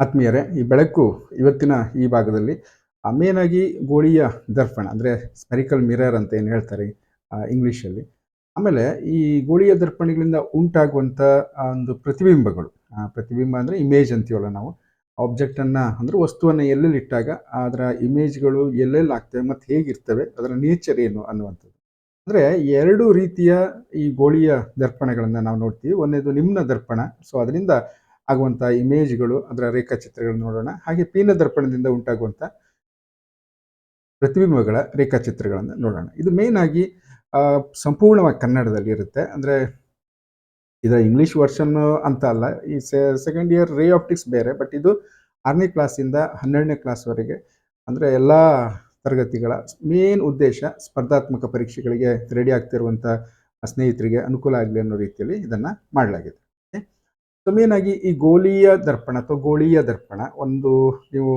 ಆತ್ಮೀಯರೇ ಈ ಬೆಳಕು ಇವತ್ತಿನ ಈ ಭಾಗದಲ್ಲಿ ಮೇನಾಗಿ ಗೋಳಿಯ ದರ್ಪಣ ಅಂದರೆ ಸ್ಪೆರಿಕಲ್ ಮಿರರ್ ಅಂತ ಏನು ಹೇಳ್ತಾರೆ ಇಂಗ್ಲೀಷಲ್ಲಿ. ಆಮೇಲೆ ಈ ಗೋಳಿಯ ದರ್ಪಣಗಳಿಂದ ಉಂಟಾಗುವಂಥ ಒಂದು ಪ್ರತಿಬಿಂಬಗಳು ಆ, ಪ್ರತಿಬಿಂಬ ಅಂದರೆ ಇಮೇಜ್ ಅಂತೀವಲ್ಲ ನಾವು ಆಬ್ಜೆಕ್ಟನ್ನು ಅಂದರೆ ವಸ್ತುವನ್ನು ಎಲ್ಲೆಲ್ಲಿ ಇಟ್ಟಾಗ ಅದರ ಇಮೇಜ್ಗಳು ಎಲ್ಲೆಲ್ಲಿ ಆಗ್ತವೆ ಮತ್ತು ಹೇಗಿರ್ತವೆ ಅದರ ನೇಚರ್ ಏನು ಅನ್ನುವಂಥದ್ದು. ಅಂದರೆ ಎರಡು ರೀತಿಯ ಈ ಗೋಳಿಯ ದರ್ಪಣಗಳನ್ನು ನಾವು ನೋಡ್ತೀವಿ. ಒಂದೇದು ನಿಮ್ಮ ದರ್ಪಣ. ಸೊ ಅದರಿಂದ ಆಗುವಂಥ ಇಮೇಜ್ಗಳು, ಅದರ ರೇಖಾಚಿತ್ರಗಳನ್ನು ನೋಡೋಣ. ಹಾಗೆ ಪೀನ ದರ್ಪಣದಿಂದ ಉಂಟಾಗುವಂಥ ಪ್ರತಿಬಿಂಬಗಳ ರೇಖಾಚಿತ್ರಗಳನ್ನು ನೋಡೋಣ. ಇದು ಮೇನ್ ಆಗಿ ಸಂಪೂರ್ಣವಾಗಿ ಕನ್ನಡದಲ್ಲಿ ಇರುತ್ತೆ ಅಂದರೆ ಇದರ ಇಂಗ್ಲೀಷ್ ವರ್ಷನ್ ಅಂತ ಅಲ್ಲ. ಈ ಸೆಕೆಂಡ್ ಇಯರ್ ರೇ ಆಪ್ಟಿಕ್ಸ್ ಬೇರೆ ಬಟ್ ಇದು ಆರನೇ ಕ್ಲಾಸಿಂದ ಹನ್ನೆರಡನೇ ಕ್ಲಾಸ್ವರೆಗೆ ಅಂದರೆ ಎಲ್ಲ ತರಗತಿಗಳ ಮೇನ್ ಉದ್ದೇಶ ಸ್ಪರ್ಧಾತ್ಮಕ ಪರೀಕ್ಷೆಗಳಿಗೆ ರೆಡಿ ಆಗ್ತಿರುವಂಥ ಸ್ನೇಹಿತರಿಗೆ ಅನುಕೂಲ ಆಗಲಿ ಅನ್ನೋ ರೀತಿಯಲ್ಲಿ ಇದನ್ನು ಮಾಡಲಾಗಿದೆ. ಸೊ ಮೇನ್ ಆಗಿ ಈ ಗೋಲಿಯ ದರ್ಪಣ ಅಥವಾ ಗೋಳಿಯ ದರ್ಪಣ ಒಂದು ನೀವು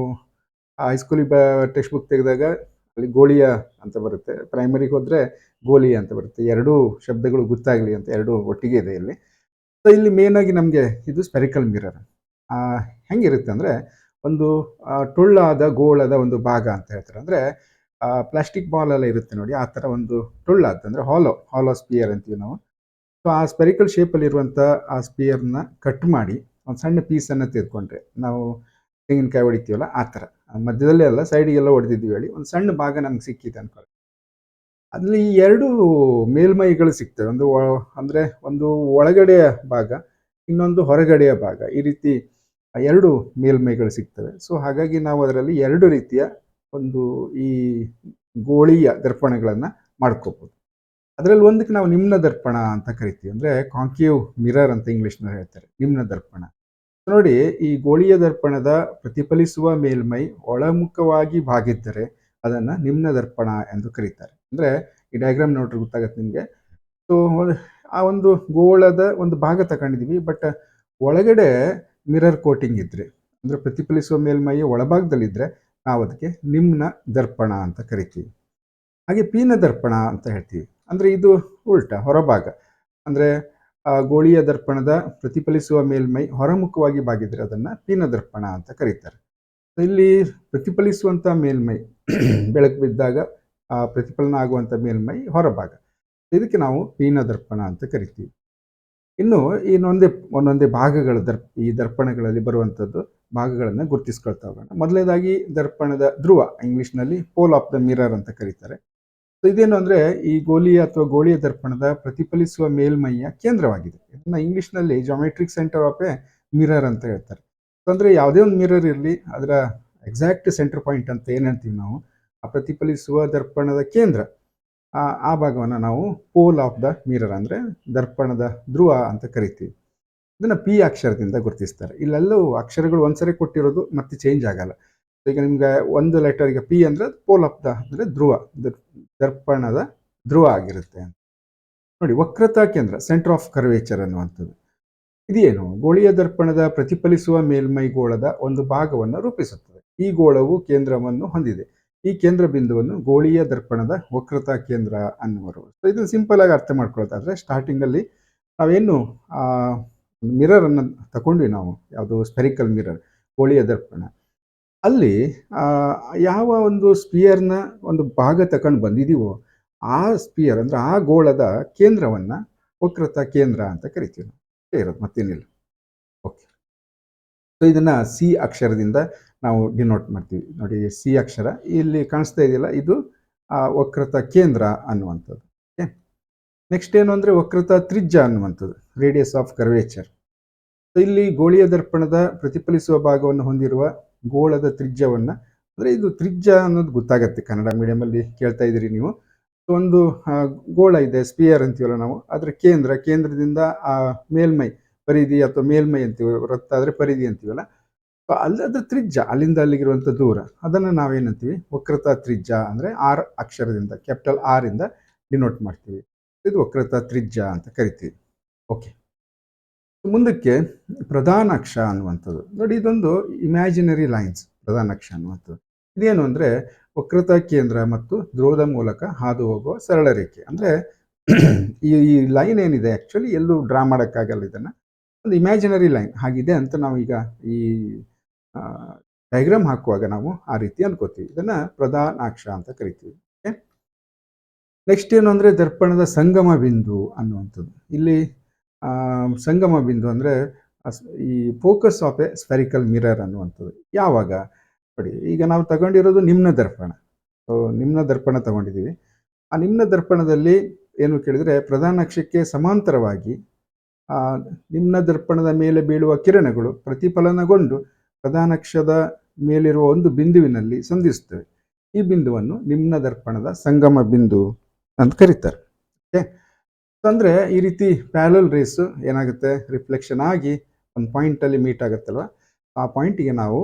ಹೈಸ್ಕೂಲಿಗೆ ಬ ಟೆಕ್ಸ್ಟ್ ಬುಕ್ ತೆಗೆದಾಗ ಅಲ್ಲಿ ಗೋಳಿಯ ಅಂತ ಬರುತ್ತೆ. ಪ್ರೈಮರಿಗೆ ಹೋದರೆ ಗೋಲಿ ಅಂತ ಬರುತ್ತೆ. ಎರಡೂ ಶಬ್ದಗಳು ಗೊತ್ತಾಗಲಿ ಅಂತ ಎರಡೂ ಒಟ್ಟಿಗೆ ಇದೆ ಇಲ್ಲಿ. ಸೊ ಇಲ್ಲಿ ಮೇನ್ ಆಗಿ ನಮಗೆ ಇದು ಸ್ಪೆರಿಕಲ್ ಮಿರರ್ ಹೆಂಗಿರುತ್ತೆ ಅಂದರೆ ಒಂದು ಟೊಳ್ಳಾದ ಗೋಳದ ಒಂದು ಭಾಗ ಅಂತ ಹೇಳ್ತಾರೆ. ಅಂದರೆ ಪ್ಲಾಸ್ಟಿಕ್ ಬಾಲ್ ಎಲ್ಲ ಇರುತ್ತೆ ನೋಡಿ, ಆ ಥರ ಒಂದು ಟೊಳ್ಳಾದ ಅಂದರೆ ಹಾಲೋ ಹಾಲೋ ಸ್ಪಿಯರ್ ಅಂತೀವಿ ನಾವು. ಸೊ ಆ ಸ್ಪೆರಿಕಲ್ ಶೇಪಲ್ಲಿರುವಂಥ ಆ ಸ್ಪಿಯರ್ನ ಕಟ್ ಮಾಡಿ ಒಂದು ಸಣ್ಣ ಪೀಸನ್ನು ತೆಗೆದುಕೊಂಡ್ರೆ ನಾವು ತೆಂಗಿನಕಾಯಿ ಹೊಡಿತೀವಲ್ಲ ಆ ಥರ ಮಧ್ಯದಲ್ಲೇ ಅಲ್ಲ ಸೈಡಿಗೆಲ್ಲ ಹೊಡೆದಿದ್ವಿ ಹೇಳಿ, ಒಂದು ಸಣ್ಣ ಭಾಗ ನಮ್ಗೆ ಸಿಕ್ಕಿದೆ ಅನ್ಕೊಳ್ಳಿ. ಅಲ್ಲಿ ಎರಡು ಮೇಲ್ಮೈಗಳು ಸಿಗ್ತವೆ, ಒಂದು ಅಂದ್ರೆ ಒಂದು ಒಳಗಡೆಯ ಭಾಗ, ಇನ್ನೊಂದು ಹೊರಗಡೆಯ ಭಾಗ. ಈ ರೀತಿ ಎರಡು ಮೇಲ್ಮೈಗಳು ಸಿಗ್ತವೆ. ಸೊ ಹಾಗಾಗಿ ನಾವು ಅದರಲ್ಲಿ ಎರಡು ರೀತಿಯ ಒಂದು ಈ ಗೋಳಿಯ ದರ್ಪಣಗಳನ್ನು ಮಾಡ್ಕೋಬೋದು. ಅದರಲ್ಲಿ ಒಂದಕ್ಕೆ ನಾವು ನಿಮ್ನ ದರ್ಪಣ ಅಂತ ಕರಿತೀವಿ. ಅಂದರೆ ಕಾಂಕ್ಯೂ ಮಿರರ್ ಅಂತ ಇಂಗ್ಲೀಷ್ನಲ್ಲಿ ಹೇಳ್ತಾರೆ. ನಿಮ್ನ ದರ್ಪಣ. ನೋಡಿ, ಈ ಗೋಳಿಯ ದರ್ಪಣದ ಪ್ರತಿಫಲಿಸುವ ಮೇಲ್ಮೈ ಒಳಮುಖವಾಗಿ ಬಾಗಿದ್ದರೆ ಅದನ್ನು ನಿಮ್ನ ದರ್ಪಣ ಎಂದು ಕರೀತಾರೆ. ಅಂದರೆ ಈ ಡಯಾಗ್ರಾಮ್ ನೋಡ್ರಿ ಗೊತ್ತಾಗತ್ತೆ ನಿಮಗೆ. ಸೊ ಆ ಒಂದು ಗೋಳದ ಒಂದು ಭಾಗ ತಗೊಂಡಿದ್ದೀವಿ ಬಟ್ ಒಳಗಡೆ ಮಿರರ್ ಕೋಟಿಂಗ್ ಇದ್ರೆ, ಅಂದರೆ ಪ್ರತಿಫಲಿಸುವ ಮೇಲ್ಮೈ ಒಳಭಾಗದಲ್ಲಿದ್ದರೆ ನಾವು ಅದಕ್ಕೆ ನಿಮ್ನ ದರ್ಪಣ ಅಂತ ಕರಿತೀವಿ. ಹಾಗೆ ಪೀನ ದರ್ಪಣ ಅಂತ ಹೇಳ್ತೀವಿ. ಅಂದರೆ ಇದು ಉಲ್ಟ, ಹೊರಭಾಗ. ಅಂದರೆ ಗೋಳಿಯ ದರ್ಪಣದ ಪ್ರತಿಫಲಿಸುವ ಮೇಲ್ಮೈ ಹೊರಮುಖವಾಗಿ ಬಾಗಿದ್ರೆ ಅದನ್ನು ಪೀನ ದರ್ಪಣ ಅಂತ ಕರೀತಾರೆ. ಇಲ್ಲಿ ಪ್ರತಿಫಲಿಸುವಂಥ ಮೇಲ್ಮೈ ಬೆಳಕು ಬಿದ್ದಾಗ, ಆ, ಪ್ರತಿಫಲನ ಆಗುವಂಥ ಮೇಲ್ಮೈ ಹೊರಭಾಗ. ಇದಕ್ಕೆ ನಾವು ಪೀನ ದರ್ಪಣ ಅಂತ ಕರಿತೀವಿ. ಇನ್ನು, ಇನ್ನೊಂದೇ, ಒಂದೊಂದೇ ಭಾಗಗಳ ದರ್ಪ, ಈ ದರ್ಪಣಗಳಲ್ಲಿ ಬರುವಂಥದ್ದು ಭಾಗಗಳನ್ನು ಗುರುತಿಸ್ಕೊಳ್ತಾ ಹೋಗೋಣ. ಮೊದಲನೇದಾಗಿ ದರ್ಪಣದ ಧ್ರುವ, ಇಂಗ್ಲೀಷ್ನಲ್ಲಿ ಪೋಲ್ ಆಫ್ ದ ಮಿರರ್ ಅಂತ ಕರೀತಾರೆ. ಸೊ ಇದೇನು ಅಂದರೆ ಈ ಗೋಲಿ ಅಥವಾ ಗೋಳಿಯ ದರ್ಪಣದ ಪ್ರತಿಫಲಿಸುವ ಮೇಲ್ಮೈಯ ಕೇಂದ್ರವಾಗಿದೆ. ಇದನ್ನ ಇಂಗ್ಲಿಷ್ನಲ್ಲಿ geometric center of a mirror ಅಂತ ಹೇಳ್ತಾರೆ. ಅಂದರೆ ಯಾವುದೇ ಒಂದು ಮಿರರ್ ಇರಲಿ, ಅದರ ಎಕ್ಸಾಕ್ಟ್ ಸೆಂಟರ್ ಪಾಯಿಂಟ್ ಅಂತ ಏನು ಹೇಳ್ತೀವಿ ನಾವು? ಆ ಪ್ರತಿಫಲಿಸುವ ದರ್ಪಣದ ಕೇಂದ್ರ. ಆ ಆ ಭಾಗವನ್ನು ನಾವು ಪೋಲ್ ಆಫ್ ದ ಮಿರರ್ ಅಂದರೆ ದರ್ಪಣದ ಧ್ರುವ ಅಂತ ಕರಿತೀವಿ. ಇದನ್ನು ಪಿ ಅಕ್ಷರದಿಂದ ಗುರುತಿಸ್ತಾರೆ. ಇಲ್ಲೆಲ್ಲವೂ ಅಕ್ಷರಗಳು ಒಂದ್ಸರಿ ಕೊಟ್ಟಿರೋದು ಮತ್ತೆ ಚೇಂಜ್ ಆಗಲ್ಲ. ಈಗ ನಿಮ್ಗೆ ಒಂದು ಲೆಟರ್ ಈಗ ಪಿ ಅಂದ್ರೆ ಪೋಲ್ ಆಫ್ ದ ಅಂದರೆ ಧ್ರುವ ದರ್- ದರ್ಪಣದ ಧ್ರುವ ಆಗಿರುತ್ತೆ ನೋಡಿ, ವಕ್ರತಾ ಕೇಂದ್ರ ಸೆಂಟರ್ ಆಫ್ ಕರ್ವೇಚರ್ ಅನ್ನುವಂಥದ್ದು. ಇದೇನು? ಗೋಳಿಯ ದರ್ಪಣದ ಪ್ರತಿಫಲಿಸುವ ಮೇಲ್ಮೈ ಗೋಳದ ಒಂದು ಭಾಗವನ್ನು ರೂಪಿಸುತ್ತದೆ. ಈ ಗೋಳವು ಕೇಂದ್ರವನ್ನು ಹೊಂದಿದೆ. ಈ ಕೇಂದ್ರ ಬಿಂದುವನ್ನು ಗೋಳಿಯ ದರ್ಪಣದ ವಕ್ರತಾ ಕೇಂದ್ರ ಅನ್ನುವರು. ಸೊ ಇದನ್ನು ಸಿಂಪಲ್ ಆಗಿ ಅರ್ಥ ಮಾಡ್ಕೊಳ್ತಾದ್ರೆ ಸ್ಟಾರ್ಟಿಂಗ್ ಅಲ್ಲಿ ನಾವೇನು ಮಿರರ್ ಅನ್ನು ತಗೊಂಡ್ವಿ ನಾವು, ಯಾವುದು ಸ್ಪೆರಿಕಲ್ ಮಿರರ್ ಗೋಳಿಯ ದರ್ಪಣ. ಅಲ್ಲಿ ಯಾವ ಒಂದು ಸ್ಪಿಯರ್ನ ಒಂದು ಭಾಗ ತಕೊಂಡು ಬಂದಿದೀವೋ, ಆ ಸ್ಪಿಯರ್ ಅಂದ್ರೆ ಆ ಗೋಳದ ಕೇಂದ್ರವನ್ನ ವಕ್ರತ ಕೇಂದ್ರ ಅಂತ ಕರಿತೀವಿ ನಾವು. ಇರೋದು ಮತ್ತೇನಿಲ್ಲ. ಓಕೆ. ಸೊ ಇದನ್ನ ಸಿ ಅಕ್ಷರದಿಂದ ನಾವು ಡಿನೋಟ್ ಮಾಡ್ತೀವಿ. ನೋಡಿ, ಸಿ ಅಕ್ಷರ ಇಲ್ಲಿ ಕಾಣಿಸ್ತಾ ಇದೆಯಲ್ಲ, ಇದು, ಆ, ವಕ್ರತ ಕೇಂದ್ರ ಅನ್ನುವಂಥದ್ದು. ಓಕೆ. ನೆಕ್ಸ್ಟ್ ಏನು ಅಂದರೆ ವಕ್ರತ ತ್ರಿಜ್ಯ ಅನ್ನುವಂಥದ್ದು ರೇಡಿಯಸ್ ಆಫ್ ಕರ್ವೇಚರ್ ಇಲ್ಲಿ ಗೋಳಿಯ ದರ್ಪಣದ ಪ್ರತಿಫಲಿಸುವ ಭಾಗವನ್ನು ಹೊಂದಿರುವ ಗೋಳದ ತ್ರಿಜ್ಯವನ್ನು. ಅಂದರೆ ಇದು ತ್ರಿಜ್ಯ ಅನ್ನೋದು ಗೊತ್ತಾಗತ್ತೆ. ಕನ್ನಡ ಮೀಡಿಯಮಲ್ಲಿ ಕೇಳ್ತಾ ಇದ್ದೀರಿ ನೀವು. ಒಂದು ಗೋಳ ಇದೆ ಸ್ಪಿಯರ್ ಅಂತೀವಲ್ಲ ನಾವು. ಅದರ ಕೇಂದ್ರ, ಕೇಂದ್ರದಿಂದ, ಆ, ಮೇಲ್ಮೈ, ಪರಿಧಿ ಅಥವಾ ಮೇಲ್ಮೈ ಅಂತೀವಿ ವೃತ್ತ ಆದರೆ ಪರಿಧಿ ಅಂತೀವಲ್ಲ. ಅಲ್ಲಿ ಅದರ ತ್ರಿಜ್ಯ, ಅಲ್ಲಿಂದ ಅಲ್ಲಿಗಿರುವಂಥ ದೂರ. ಅದನ್ನು ನಾವೇನಂತೀವಿ? ವಕ್ರತಾ ತ್ರಿಜ್ಯ ಅಂದರೆ ಆರ್ ಅಕ್ಷರದಿಂದ, ಕ್ಯಾಪಿಟಲ್ ಆರ್ ಇಂದ ಡಿನೋಟ್ ಮಾಡ್ತೀವಿ. ಇದು ವಕ್ರತಾ ತ್ರಿಜ್ಯ ಅಂತ ಕರಿತೀವಿ. ಓಕೆ ಮುಂದಕ್ಕೆ ಪ್ರಧಾನ ಅಕ್ಷ ಅನ್ನುವಂಥದ್ದು. ನೋಡಿ, ಇದೊಂದು ಇಮ್ಯಾಜಿನರಿ ಲೈನ್ಸ್ ಪ್ರಧಾನ ಅಕ್ಷ ಅನ್ನುವಂಥದ್ದು. ಇದೇನು ಅಂದರೆ ವಕ್ರತಾ ಕೇಂದ್ರ ಮತ್ತು ಧ್ರುವದ ಮೂಲಕ ಹಾದು ಹೋಗುವ ಸರಳ ರೇಖೆ. ಅಂದರೆ ಈ ಈ ಲೈನ್ ಏನಿದೆ ಆ್ಯಕ್ಚುಲಿ ಎಲ್ಲೂ ಡ್ರಾ ಮಾಡೋಕ್ಕಾಗಲ್ಲ ಇದನ್ನು. ಒಂದು ಇಮ್ಯಾಜಿನರಿ ಲೈನ್ ಹಾಗಿದೆ ಅಂತ ನಾವು ಈಗ ಈ ಡಯಾಗ್ರಾಮ್ ಹಾಕುವಾಗ ನಾವು ಆ ರೀತಿ ಅನ್ಕೋತೀವಿ. ಇದನ್ನ ಪ್ರಧಾನಾಕ್ಷ ಅಂತ ಕರಿತೀವಿ. ನೆಕ್ಸ್ಟ್ ಏನು ಅಂದರೆ ದರ್ಪಣದ ಸಂಗಮ ಬಿಂದು ಅನ್ನುವಂಥದ್ದು. ಇಲ್ಲಿ ಸಂಗಮ ಬಿಂದು ಅಂದರೆ ಈ focus of a spherical mirror ಅನ್ನುವಂಥದ್ದು. ಯಾವಾಗ? ನೋಡಿ, ಈಗ ನಾವು ತಗೊಂಡಿರೋದು ನಿಮ್ನ ದರ್ಪಣ. ಸೊ ನಿಮ್ನ ದರ್ಪಣ ತಗೊಂಡಿದ್ದೀವಿ. ಆ ನಿಮ್ನ ದರ್ಪಣದಲ್ಲಿ ಏನು ಕೇಳಿದರೆ ಪ್ರಧಾನ ಅಕ್ಷಕ್ಕೆ ಸಮಾಂತರವಾಗಿ, ಆ, ನಿಮ್ನ ದರ್ಪಣದ ಮೇಲೆ ಬೀಳುವ ಕಿರಣಗಳು ಪ್ರತಿಫಲನಗೊಂಡು ಪ್ರಧಾನ ಅಕ್ಷದ ಮೇಲಿರುವ ಒಂದು ಬಿಂದುವಿನಲ್ಲಿ ಸಂಧಿಸುತ್ತವೆ. ಈ ಬಿಂದುವನ್ನು ನಿಮ್ನ ದರ್ಪಣದ ಸಂಗಮ ಬಿಂದು ಅಂತ ಕರೀತಾರೆ. ಓಕೆ ಅಂದರೆ ಈ ರೀತಿ ಪ್ಯಾರಲ್ ರೇಸು ಏನಾಗುತ್ತೆ? ರಿಫ್ಲೆಕ್ಷನ್ ಆಗಿ ಒಂದು ಪಾಯಿಂಟಲ್ಲಿ ಮೀಟ್ ಆಗುತ್ತಲ್ವ? ಆ ಪಾಯಿಂಟಿಗೆ ನಾವು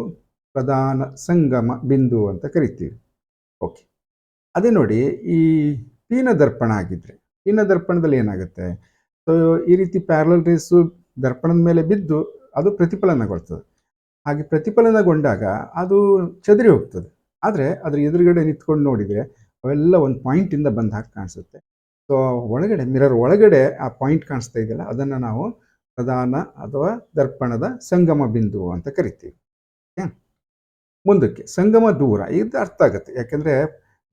ಪ್ರಧಾನ ಸಂಗಮ ಬಿಂದು ಅಂತ ಕರಿತೀವಿ. ಓಕೆ ಅದೇ ನೋಡಿ, ಈ ಪೀನ ದರ್ಪಣ ಆಗಿದ್ರೆ ಪೀನ ದರ್ಪಣದಲ್ಲಿ ಏನಾಗುತ್ತೆ? ಸೊ ಈ ರೀತಿ ಪ್ಯಾರಲಲ್ ರೇಸು ದರ್ಪಣದ ಮೇಲೆ ಬಿದ್ದು ಅದು ಪ್ರತಿಫಲನಗೊಳ್ತದೆ. ಹಾಗೆ ಪ್ರತಿಫಲನಗೊಂಡಾಗ ಅದು ಚದರಿ ಹೋಗ್ತದೆ. ಆದರೆ ಅದರ ಎದುರುಗಡೆ ನಿಂತ್ಕೊಂಡು ನೋಡಿದರೆ ಅವೆಲ್ಲ ಒಂದು ಪಾಯಿಂಟಿಂದ ಬಂದ ಹಾಗೆ ಕಾಣಿಸುತ್ತೆ. ಸೊ ಒಳಗಡೆ ಮಿರರ್ ಒಳಗಡೆ ಆ ಪಾಯಿಂಟ್ ಕಾಣಿಸ್ತಾ ಇದೆಯಲ್ಲ, ಅದನ್ನು ನಾವು ಪ್ರಧಾನ ಅಥವಾ ದರ್ಪಣದ ಸಂಗಮ ಬಿಂದು ಅಂತ ಕರಿತೀವಿ. ಓಕೆ ಮುಂದಕ್ಕೆ, ಸಂಗಮ ದೂರ, ಇದು ಅರ್ಥ ಆಗುತ್ತೆ. ಯಾಕೆಂದರೆ